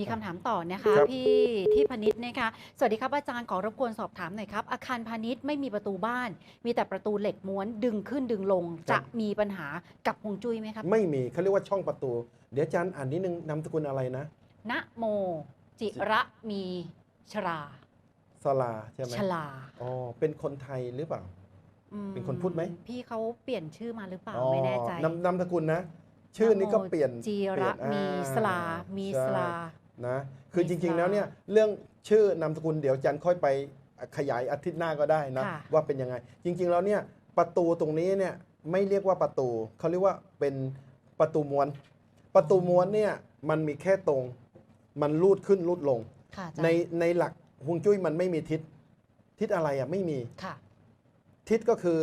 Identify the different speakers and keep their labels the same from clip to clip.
Speaker 1: มีคำถามต่อนะคะ
Speaker 2: ครับ
Speaker 1: พี่ที่พนิษฐ์นะคะ สวัสดีครับอาจารย์ขอรบกวนสอบถามหน่อยครับ อาคารพาณิชย์ไม่มีประตูบ้าน มีแต่ประตูเหล็กม้วนดึงขึ้นดึงลง จะมีปัญหากับฮวงจุ้ยไหมครับ
Speaker 2: ไม่มีเขาเรียกว่าช่องประตู เดี๋ยวอาจารย์อ่านนิดนึงนามสกุลอะไรนะ
Speaker 1: นะโม จิระมีชรา
Speaker 2: สลาใช่ไหม
Speaker 1: ชลา
Speaker 2: อ๋อเป็นคนไทยหรือเปล่า
Speaker 1: อืม
Speaker 2: เป็นคนพูดไหม
Speaker 1: พี่เขาเปลี่ยนชื่อมาหรือเปล่า
Speaker 2: อ๋อ
Speaker 1: ไม่แน่ใจ
Speaker 2: นามนามสกุลนะ ชื่อนี้ก็เปลี่ยน
Speaker 1: จี
Speaker 2: เประลี่ยน
Speaker 1: มี
Speaker 2: อ่
Speaker 1: สลา มี
Speaker 2: ใช่
Speaker 1: สลา
Speaker 2: นะคือ
Speaker 1: มี
Speaker 2: จริง
Speaker 1: ส
Speaker 2: ๆ
Speaker 1: ลา
Speaker 2: แล้วเนี่ยเรื่องชื่อนามสกุลเดี๋ยวอาจันค่อยไปขยายอาทิตย์หน้าก็ได้นะ
Speaker 1: ค่ะ
Speaker 2: ว่าเป็นยังไง จริง ๆ แล้วเนี่ยประตูตรงนี้เนี่ยไม่เรียกว่าประตูเขาเรียกว่าเป็นประตูม้วน ประตูม้วนเนี่ยมันมีแค่ตรง มันลูดขึ้นลูดลง
Speaker 1: ค่ะอาจารย์
Speaker 2: ในในหลักฮวงจุ้ยมันไม่มีทิศทิศอะไรอะไม่มี
Speaker 1: ค่ะ
Speaker 2: ทิศก็คือ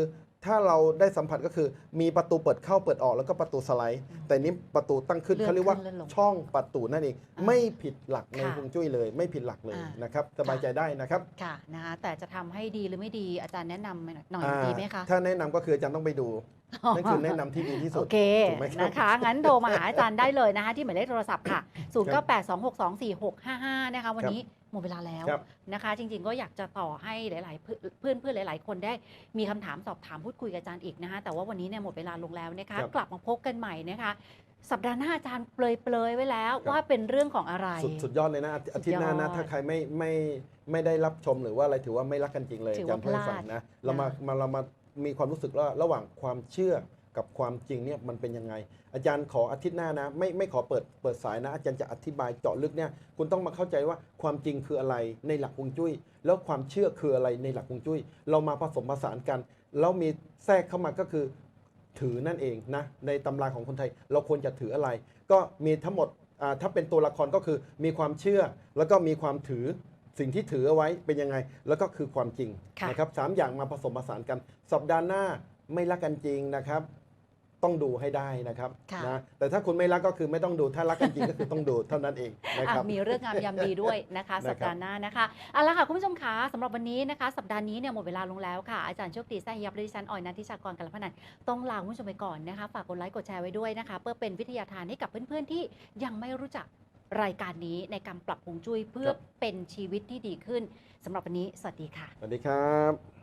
Speaker 2: ถ้าเราได้สัมผัสก็คือมีประตูเปิดเข้าเปิดออกแล้วก็ประตูสไลด์
Speaker 1: อืม
Speaker 2: แต่นี้ประตูตั้งขึ้น
Speaker 1: เลื่อน
Speaker 2: เขาเรียกว่า
Speaker 1: ขึ้นเลื่อนลง
Speaker 2: ช่องประตูนั่นเอง
Speaker 1: อ่า
Speaker 2: ไม่ผิดหลักใน
Speaker 1: ค่ะ
Speaker 2: ฮวงจุ้ยเลย ไม่ผิดหลักเลย
Speaker 1: อ่าน
Speaker 2: นะครับสบายใจได้นะครับ
Speaker 1: ค่ะนะคะแต่จะทำให้ดีหรือไม่ดีอาจารย์แนะนำหน่อยหน่อย
Speaker 2: อ่า
Speaker 1: ดีไหมคะ
Speaker 2: ถ้าแนะนำก็คืออาจารย์ต้องไปดู นั่นคือแนะนำที่ดีที่สุ
Speaker 1: โอ
Speaker 2: ด
Speaker 1: เค
Speaker 2: ถูกไหมครับ
Speaker 1: นะคะ งั้นโทรมาหาอาจารย์ได้เลยนะคะ ที่หมายเลขโทรศัพท์ค่ะ 0 9 8 2 6 2 4 6 5 5 นะคะ วันนี้หมดเวลาแล้ว
Speaker 2: ครับ
Speaker 1: นะคะ จริง ๆ ก็อยากจะต่อให้หลาย ๆ เพื่อนเพื่อนๆหลาย ๆ คนได้มีคำถามสอบถามพูดคุยกับอาจารย์อีกนะคะแต่ว่าวันนี้เนี่ยหมดเวลาลงแล้วนะคะ
Speaker 2: ครับ
Speaker 1: กลับมาพบกันใหม่นะคะสัปดาห์หน้าอาจารย์เปลยๆไว้แล้ว
Speaker 2: ครับ
Speaker 1: ว่าเป็นเรื่องของอะไร
Speaker 2: สุดสุดยอดเลยนะอาทิอาทิตย์หน้า
Speaker 1: สุดย
Speaker 2: นะ
Speaker 1: อด
Speaker 2: ถ้าใครไม่ไม่ไม่ได้รับชมหรือว่าอะไรถือว่าไม่รักกันจริงเลย
Speaker 1: ถือ
Speaker 2: อา
Speaker 1: ว่า
Speaker 2: จารย์พูดให้ฟัง
Speaker 1: พลาด
Speaker 2: นะเรามา
Speaker 1: นะ
Speaker 2: มาเรามามีความรู้สึกว่าระหว่างความเชื่อ กับความจริงเนี่ยมันเป็นยังไง อาจารย์ขออาทิตย์หน้านะไม่ไม่ขอเปิดเปิดสายนะ อาจารย์จะอธิบายเจาะลึกเนี่ยคุณต้องมาเข้าใจว่าความจริงคืออะไรในหลักฮวงจุ้ย แล้วความเชื่อคืออะไรในหลักฮวงจุ้ย เรามาผสมผสานกัน แล้วมีแทรกเข้ามาก็คือ ถือนั่นเองนะในตำราของคนไทย เราควรจะถืออะไร ก็มีทั้งหมดอ่าถ้าเป็นตัวละครก็คือมีความเชื่อแล้วก็มีความถือสิ่งที่ถือเอาไว้เป็นยังไง แล้วก็คือความจริง
Speaker 1: ค่ะ
Speaker 2: นะครับสามอย่างมาผสมผสานกัน สัปดาห์หน้าไม่รักกันจริงนะครับ ต้องดูให้ได้นะครับ
Speaker 1: ค่ะ
Speaker 2: นะแต่ถ้าคุณไม่รักก็คือไม่ต้องดูถ้ารักกันจริงก็คือต้องดูเท่านั้นเองนะครับ
Speaker 1: อะมีเรื่องงามยามดีด้วยนะคะ
Speaker 2: นะครับ
Speaker 1: สัปดาห์หน้านะคะเอาละค่ะคุณผู้ชมคะสำหรับวันนี้นะคะ สัปดาห์นี้เนี่ยหมดเวลาลงแล้วค่ะ อาจารย์โชคดีแซ่ยับและดิฉันออยนันทิชากรกัลพนันต้องลาคุณผู้ชมไปก่อนนะคะ ฝากกดไลค์กดแชร์ไว้ด้วยนะคะ เพื่อเป็นวิทยาทานให้กับเพื่อนๆที่ยังไม่รู้จักรายการนี้ในการปรับปรุงจุ้ยเพื่อ
Speaker 2: ครับ
Speaker 1: เป็นชีวิตที่ดีขึ้นสำหรับวันนี้สวัสดีค่ะ
Speaker 2: สวัสดีครับ